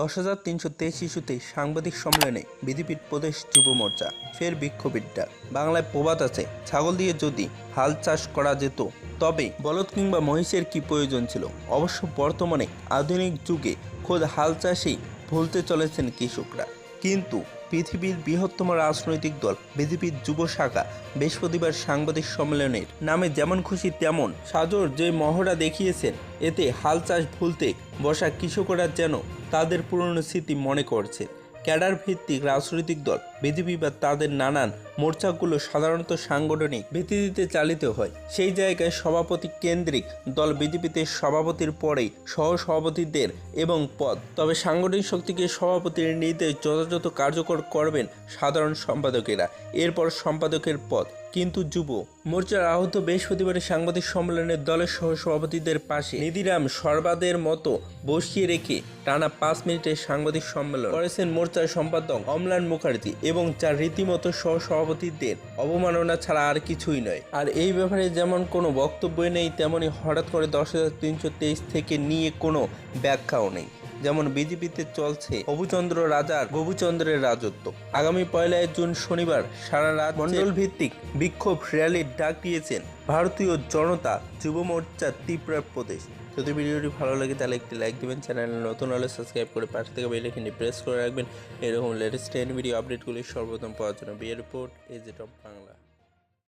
দশ হাজার তিনশো তেইশ ইস্যুতে সাংবাদিক সম্মেলনে বিজেপির প্রদেশ যুব মোর্চা, ফের বিক্ষোভিড্ডা বাংলায় প্রবাদ আছে, ছাগল দিয়ে যদি হাল চাষ করা যেত, তবে বলদ কিংবা মহিষের কি প্রয়োজন ছিল? অবশ্য বর্তমানে আধুনিক যুগে খোদ হাল চাষেই ভুলতে চলেছেন কৃষকরা। কিন্তু পৃথিবীর বৃহত্তম রাজনৈতিক দল, বিজেপির যুব শাখা, বৃহস্পতিবার সাংবাদিক সম্মেলনের নামে যেমন খুশি তেমন। সাজর যে মহড়া দেখিয়েছেন, এতে হাল চাষ ভুলতে বসা কৃষকরা যেন তাদের পুরনো স্মৃতি মনে করছে। ক্যাডার ভিত্তিক রাজনৈতিক দল বিজেপি বা তাদের নানান মোর্চাগুলো সাধারণত সাংগঠনিক ভিত্তিতে চালিত হয়। সেই জায়গায় সভাপতি কেন্দ্রিক দল বিজেপিতে সভাপতির পরেই সহ সভাপতিদের এবং পদ। তবে সাংগঠনিক শক্তিকে সভাপতির নির্দেশ যথাযথ কার্যকর করবেন সাধারণ সম্পাদকেরা। এরপর সম্পাদকের পদ। কিন্তু যুব মোর্চার আহত বৃহস্পতিবারের সাংবাদিক সম্মেলনে দলের সহ সভাপতিদের পাশে নিধিরাম সর্বাদের মতো বসিয়ে রেখে টানা পাঁচ মিনিটের সাংবাদিক সম্মেলন করেছেন মোর্চার সম্পাদক অমলান মুখার্জি। এবং যা রীতিমতো সহসভাপতিদের অবমাননা ছাড়া আর কিছুই নয়। আর এই ব্যাপারে যেমন কোনো বক্তব্য নেই তেমনই হঠাৎ করে দশ হাজার তিনশো তেইশ থেকে নিয়ে কোনো ব্যাখ্যাও নেই। যেমন বিজেপিতে চলছে অবুচন্দ্র রাজার গবুচন্দ্রের রাজত্ব। আগামী পয়লা জুন শনিবার সারা রাত মন্ডল ভিত্তিক বিক্ষোভ র্যালির ডাক দিয়েছেন ভারতীয় জনতা যুব মোর্চা ত্রিপুরা প্রদেশ। যদি ভিডিওটি ভালো লাগে, তাহলে একটি লাইক দিবেন চ্যানেল নতুন হলে সাবস্ক্রাইব করে পাশে থেকে বেল আইকনটি প্রেস করে রাখবেন। এরকম লেটেস্ট টেন ভিডিও আপডেটগুলি সর্বপ্রথম পাওয়ার জন্য বিয়ে রিপোর্ট এজেট অফ বাংলা